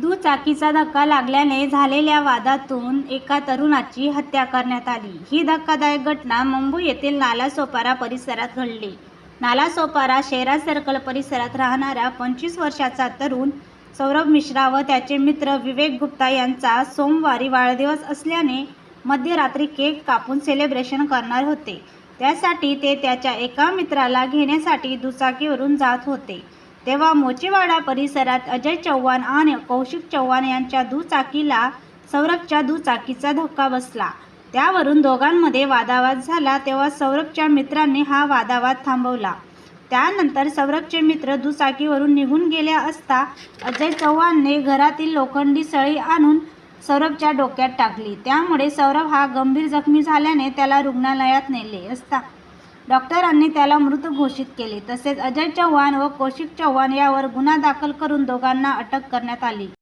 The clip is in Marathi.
दुचाकीचा धक्का लागल्याने झालेल्या वादातून एका तरुणाची हत्या करण्यात आली. ही धक्कादायक घटना मुंबई येथील नालासोपारा परिसरात घडली. नालासोपारा शेरा सर्कल परिसरात राहणारा पंचवीस वर्षाचा तरुण सौरभ मिश्रा व त्याचे मित्र विवेक गुप्ता यांचा सोमवारी वाढदिवस असल्याने मध्यरात्री केक कापून सेलिब्रेशन करणार होते. त्यासाठी ते त्याच्या एका मित्राला घेण्यासाठी दुचाकीवरून जात होते. तेव्हा मोचेवाडा परिसरात अजय चव्हाण आणि कौशिक चव्हाण यांच्या दुचाकीला सौरभच्या दुचाकीचा धक्का बसला. त्यावरून दोघांमध्ये वादावाद झाला तेव्हा सौरभच्या मित्रांनी हा वादावाद थांबवला. त्यानंतर सौरभचे मित्र दुचाकीवरून निघून गेले असता अजय चव्हाणने घरातील लोखंडी सळी आणून सौरभच्या डोक्यात टाकली. त्यामुळे सौरभ हा गंभीर जखमी झाल्याने त्याला रुग्णालयात नेले असता डॉक्टरांनी त्याला मृत घोषित केले. तसेच अजय चव्हाण व कौशिक चव्हाण यावर गुन्हा दाखल करून दोघांना अटक करण्यात आली.